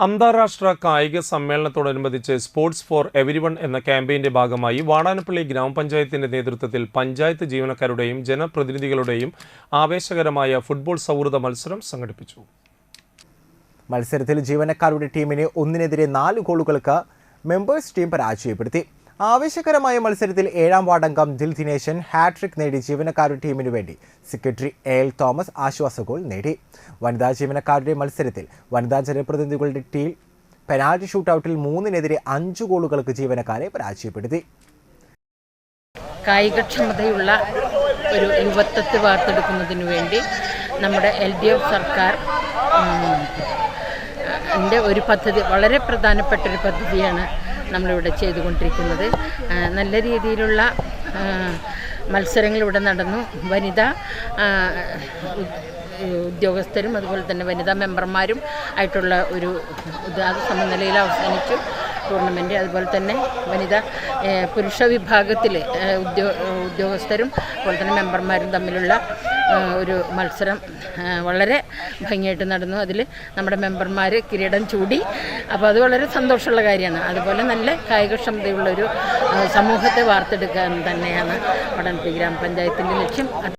അന്താരാഷ്ട്ര കായിക സമ്മേളനത്തോടനുബന്ധിച്ച് സ്പോർട്സ് ഫോർ എവരി വൺ എന്ന ക്യാമ്പയിന്റെ ഭാഗമായി വാടാനപ്പള്ളി ഗ്രാമപഞ്ചായത്തിന്റെ നേതൃത്വത്തിൽ പഞ്ചായത്ത് ജീവനക്കാരുടെയും ജനപ്രതിനിധികളുടെയും ആവേശകരമായ ഫുട്ബോൾ സൗഹൃദ മത്സരം സംഘടിപ്പിച്ചു. മത്സരത്തിൽ ജീവനക്കാരുടെ ടീമിനെ ഒന്നിനെതിരെ നാല് ഗോളുകൾക്ക് മെമ്പേഴ്സ് ടീം പരാജയപ്പെടുത്തി. ആവേശകരമായ മത്സരത്തിൽ ഏഴാം വാർഡംഗം ദിൽ ദിനേശൻ ഹാട്രിക് നേടി ജീവനക്കാരുടെ ടീമിനു വേണ്ടി. സെക്രട്ടറി എ എൽ തോമസ് ആശ്വാസ ഗോൾ നേടി. വനിതാ ജീവനക്കാരുടെ മത്സരത്തിൽ വനിതാ ജനപ്രതിനിധികളുടെ ടീം പെനാൽറ്റി ഷൂട്ടൌട്ടിൽ മൂന്നിനെതിരെ അഞ്ച് ഗോളുകൾക്ക് ജീവനക്കാരെ പരാജയപ്പെടുത്തി. കായികക്ഷമതയുള്ള ഒരു യുവത്വത്തെ വാർത്തെടുക്കുന്നതിന് വേണ്ടി നമ്മുടെ എൽ ഡി എഫ് സർക്കാർ ന്റെ ഒരു പദ്ധതി വളരെ പ്രധാനപ്പെട്ട ഒരു പദ്ധതിയാണ് നമ്മളിവിടെ ചെയ്തുകൊണ്ടിരിക്കുന്നത്. നല്ല രീതിയിലുള്ള മത്സരങ്ങൾ ഇവിടെ നടന്നു. വനിതാ ഉദ്യോഗസ്ഥരും അതുപോലെ തന്നെ വനിതാ മെമ്പർമാരും ആയിട്ടുള്ള ഒരു അത് സമനിലയിൽ അവസാനിച്ചു. ടൂർണമെന്റ് അതുപോലെ തന്നെ വനിതാ പുരുഷ വിഭാഗത്തിൽ ഉദ്യോ ഉദ്യോഗസ്ഥരും അതുപോലെ തന്നെ മെമ്പർമാരും തമ്മിലുള്ള ഒരു മത്സരം വളരെ ഭംഗിയായിട്ട് നടന്നു. അതിൽ നമ്മുടെ മെമ്പർമാർ കിരീടം ചൂടി. അപ്പോൾ അത് വളരെ സന്തോഷമുള്ള കാര്യമാണ്. അതുപോലെ നല്ല കായികക്ഷമതയുള്ളൊരു സമൂഹത്തെ വാർത്തെടുക്കാൻ തന്നെയാണ് വടൻപി ഗ്രാമപഞ്ചായത്തിന്റെ ലക്ഷ്യം.